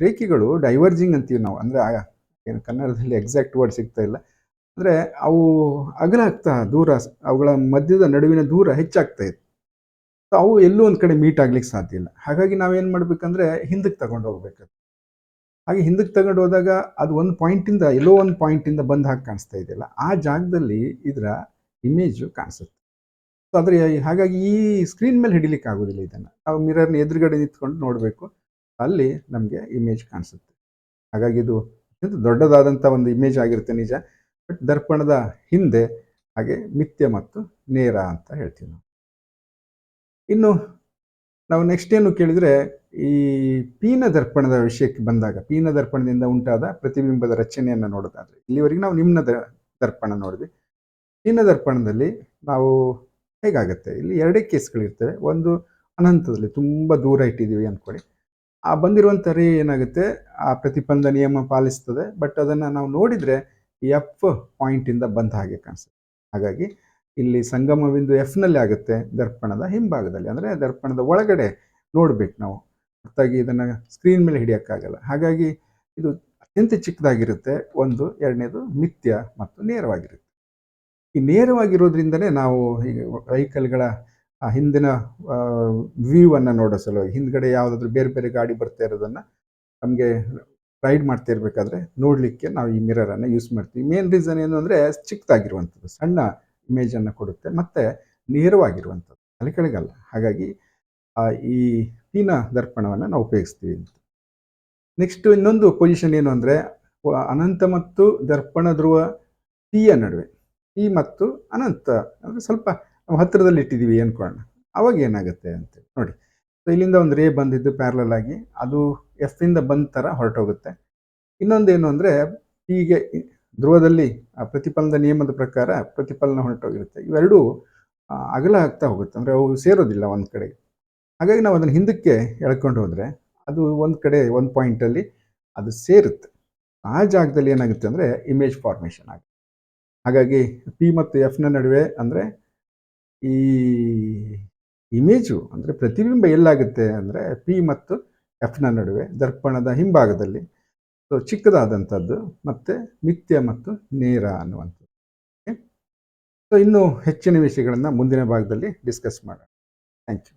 ರೇಖೆಗಳು ಡೈವರ್ಜಿಂಗ್ ಅಂತೀವಿ ನಾವು. ಅಂದರೆ ಏನು ಕನ್ನಡದಲ್ಲಿ ಎಕ್ಸಾಕ್ಟ್ ವರ್ಡ್ ಸಿಗ್ತಾ ಇಲ್ಲ. ಅಂದರೆ, ಅವು ಅಗಲ ಆಗ್ತಾ ದೂರ, ಅವುಗಳ ಮಧ್ಯದ ನಡುವಿನ ದೂರ ಹೆಚ್ಚಾಗ್ತಾ ಇತ್ತು ಸೊ ಅವು ಎಲ್ಲೂ ಒಂದು ಕಡೆ ಮೀಟ್ ಆಗ್ಲಿಕ್ಕೆ ಸಾಧ್ಯ ಇಲ್ಲ. ಹಾಗಾಗಿ ನಾವೇನು ಮಾಡಬೇಕಂದ್ರೆ, ಹಿಂದಕ್ಕೆ ತಗೊಂಡು ಹೋಗ್ಬೇಕು. ಹಾಗೆ ಹಿಂದಕ್ಕೆ ತಗೊಂಡು ಹೋದಾಗ ಅದು ಒಂದು ಪಾಯಿಂಟಿಂದ ಎಲ್ಲೋ ಒಂದು ಪಾಯಿಂಟಿಂದ ಬಂದ ಹಾಗೆ ಕಾಣಿಸ್ತಾ ಇದೆಯಲ್ಲ, ಆ ಜಾಗದಲ್ಲಿ ಇದರ ಇಮೇಜು ಕಾಣಿಸುತ್ತೆ. ಸೊ ಆದರೆ ಹಾಗಾಗಿ ಈ ಸ್ಕ್ರೀನ್ ಮೇಲೆ ಹಿಡಿಲಿಕ್ಕೆ ಆಗೋದಿಲ್ಲ ಇದನ್ನು. ನಾವು ಮಿರರ್ನ ಎದುರುಗಡೆ ನಿಂತ್ಕೊಂಡು ನೋಡಬೇಕು. ಅಲ್ಲಿ ನಮಗೆ ಇಮೇಜ್ ಕಾಣಿಸುತ್ತೆ. ಹಾಗಾಗಿ ಇದು ಅತ್ಯಂತ ದೊಡ್ಡದಾದಂಥ ಒಂದು ಇಮೇಜ್ ಆಗಿರುತ್ತೆ ನಿಜ. ಬಟ್ ದರ್ಪಣದ ಹಿಂದೆ ಹಾಗೆ ಮಿಥ್ಯ ಮತ್ತು ನೇರ ಅಂತ ಹೇಳ್ತೀವಿ ನಾವು. ಇನ್ನು ನಾವು ನೆಕ್ಸ್ಟ್ ಏನು ಕೇಳಿದರೆ ಈ ಪೀನ ದರ್ಪಣದ ವಿಷಯಕ್ಕೆ ಬಂದಾಗ, ಪೀನ ದರ್ಪಣದಿಂದ ಉಂಟಾದ ಪ್ರತಿಬಿಂಬದ ರಚನೆಯನ್ನು ನೋಡೋದಾದ್ರೆ, ಇಲ್ಲಿವರೆಗೆ ನಾವು ನಿಮ್ಮ ದರ್ಪಣ ನೋಡಿದ್ವಿ. ಪೀನ ದರ್ಪಣದಲ್ಲಿ ನಾವು ಹೇಗಾಗುತ್ತೆ? ಇಲ್ಲಿ ಎರಡೇ ಕೇಸ್ಗಳಿರ್ತವೆ ಒಂದು ಅನಂತದಲ್ಲಿ ತುಂಬ ದೂರ ಇಟ್ಟಿದ್ದೀವಿ ಅಂದ್ಕೊಳ್ಳಿ. ಆ ಬಂದಿರುವಂಥ ರೇ ಏನಾಗುತ್ತೆ? ಆ ಪ್ರತಿಬಂಧ ನಿಯಮ ಪಾಲಿಸ್ತದೆ. ಬಟ್ ಅದನ್ನು ನಾವು ನೋಡಿದರೆ ಎಫ್ ಪಾಯಿಂಟಿಂದ ಬಂದ ಹಾಗೆ ಕಾಣಿಸುತ್ತೆ. ಹಾಗಾಗಿ ಇಲ್ಲಿ ಸಂಗಮ ಬಿಂದು ಎಫ್ನಲ್ಲಿ ಆಗುತ್ತೆ ದರ್ಪಣದ ಹಿಂಭಾಗದಲ್ಲಿ. ಅಂದರೆ ದರ್ಪಣದ ಒಳಗಡೆ ನೋಡ್ಬೇಕು ನಾವು. ಹೊರತಾಗಿ ಇದನ್ನು ಸ್ಕ್ರೀನ್ ಮೇಲೆ ಹಿಡಿಯೋಕ್ಕಾಗಲ್ಲ. ಹಾಗಾಗಿ ಇದು ಅತ್ಯಂತ ಚಿಕ್ಕದಾಗಿರುತ್ತೆ. ಒಂದು, ಎರಡನೇದು ಮಿಥ್ಯ ಮತ್ತು ನೇರವಾಗಿರುತ್ತೆ. ಈ ನೇರವಾಗಿರೋದ್ರಿಂದಲೇ ನಾವು ಈಗ ವೆಹಿಕಲ್ಗಳ ಆ ಹಿಂದಿನ ವ್ಯೂವನ್ನು ನೋಡೋ ಸಲುವಾಗಿ, ಹಿಂದ್ಗಡೆ ಯಾವುದಾದ್ರೂ ಬೇರೆ ಬೇರೆ ಗಾಡಿ ಬರ್ತಾ ಇರೋದನ್ನು ನಮಗೆ ರೈಡ್ ಮಾಡ್ತಾ ಇರಬೇಕಾದ್ರೆ ನೋಡಲಿಕ್ಕೆ ನಾವು ಈ ಮಿರರನ್ನು ಯೂಸ್ ಮಾಡ್ತೀವಿ. ಮೇನ್ ರೀಸನ್ ಏನು ಅಂದರೆ ಚಿಕ್ಕದಾಗಿರುವಂಥದ್ದು, ಸಣ್ಣ ಇಮೇಜನ್ನು ಕೊಡುತ್ತೆ, ಮತ್ತು ನೇರವಾಗಿರುವಂಥದ್ದು, ಅಲ್ಲಿ ಕೆಳಗಲ್ಲ. ಹಾಗಾಗಿ ಈ ಪೀನ ದರ್ಪಣವನ್ನು ನಾವು ಉಪಯೋಗಿಸ್ತೀವಿ ಅಂತ. ನೆಕ್ಸ್ಟ್ ಇನ್ನೊಂದು ಪೊಸಿಷನ್ ಏನು ಅಂದರೆ ಅನಂತ ಮತ್ತು ದರ್ಪಣ ಧ್ರುವ ಟೀಯ ನಡುವೆ. ಟೀ ಮತ್ತು ಅನಂತ, ಅಂದರೆ ಸ್ವಲ್ಪ ನಾವು ಹತ್ತಿರದಲ್ಲಿ ಇಟ್ಟಿದ್ದೀವಿ ಅನ್ಕೊಳ್ಳೋಣ ಅವಾಗ ಏನಾಗುತ್ತೆ ಅಂತ ನೋಡಿ ಸೊ ಇಲ್ಲಿಂದ ಒಂದು ರೇ ಬಂದಿದ್ದು ಪ್ಯಾರಲಲ್ ಆಗಿ ಅದು ಎಫ್ ಇಂದ ಬಂದ ಥರ ಹೊರಟೋಗುತ್ತೆ. ಇನ್ನೊಂದೇನು ಅಂದರೆ, ಹೀಗೆ ಧ್ರುವದಲ್ಲಿ ಆ ಪ್ರತಿಫಲನದ ನಿಯಮದ ಪ್ರಕಾರ ಪ್ರತಿಫಲನ ಹೊರಟೋಗಿರುತ್ತೆ. ಇವೆರಡೂ ಅಗಲ ಆಗ್ತಾ ಹೋಗುತ್ತೆ. ಅಂದರೆ ಅವು ಸೇರೋದಿಲ್ಲ ಒಂದು ಕಡೆ. ಹಾಗಾಗಿ ನಾವು ಅದನ್ನು ಹಿಂದಕ್ಕೆ ಎಳ್ಕೊಂಡು ಹೋದರೆ, ಅದು ಒಂದು ಕಡೆ, ಒಂದು ಪಾಯಿಂಟಲ್ಲಿ ಅದು ಸೇರುತ್ತೆ. ಆ ಜಾಗದಲ್ಲಿ ಏನಾಗುತ್ತೆ ಅಂದರೆ ಇಮೇಜ್ ಫಾರ್ಮೇಷನ್ ಆಗುತ್ತೆ. ಹಾಗಾಗಿ ಪಿ ಮತ್ತು ಎಫ್ನ ನಡುವೆ ಅಂದರೆ ಈ ಇಮೇಜು ಅಂದರೆ ಪ್ರತಿಬಿಂಬ ಎಲ್ಲಾಗುತ್ತೆ ಅಂದರೆ ಪಿ ಮತ್ತು ಎಫ್ನ ನಡುವೆ, ದರ್ಪಣದ ಹಿಂಭಾಗದಲ್ಲಿ. ಸೊ ಚಿಕ್ಕದಾದಂಥದ್ದು ಮತ್ತು ಮಿಥ್ಯ ಮತ್ತು ನೇರ ಅನ್ನುವಂಥದ್ದು. ಸೊ ಇನ್ನೂ ಹೆಚ್ಚಿನ ವಿಷಯಗಳನ್ನು ಮುಂದಿನ ಭಾಗದಲ್ಲಿ ಡಿಸ್ಕಸ್ ಮಾಡೋಣ. Thank you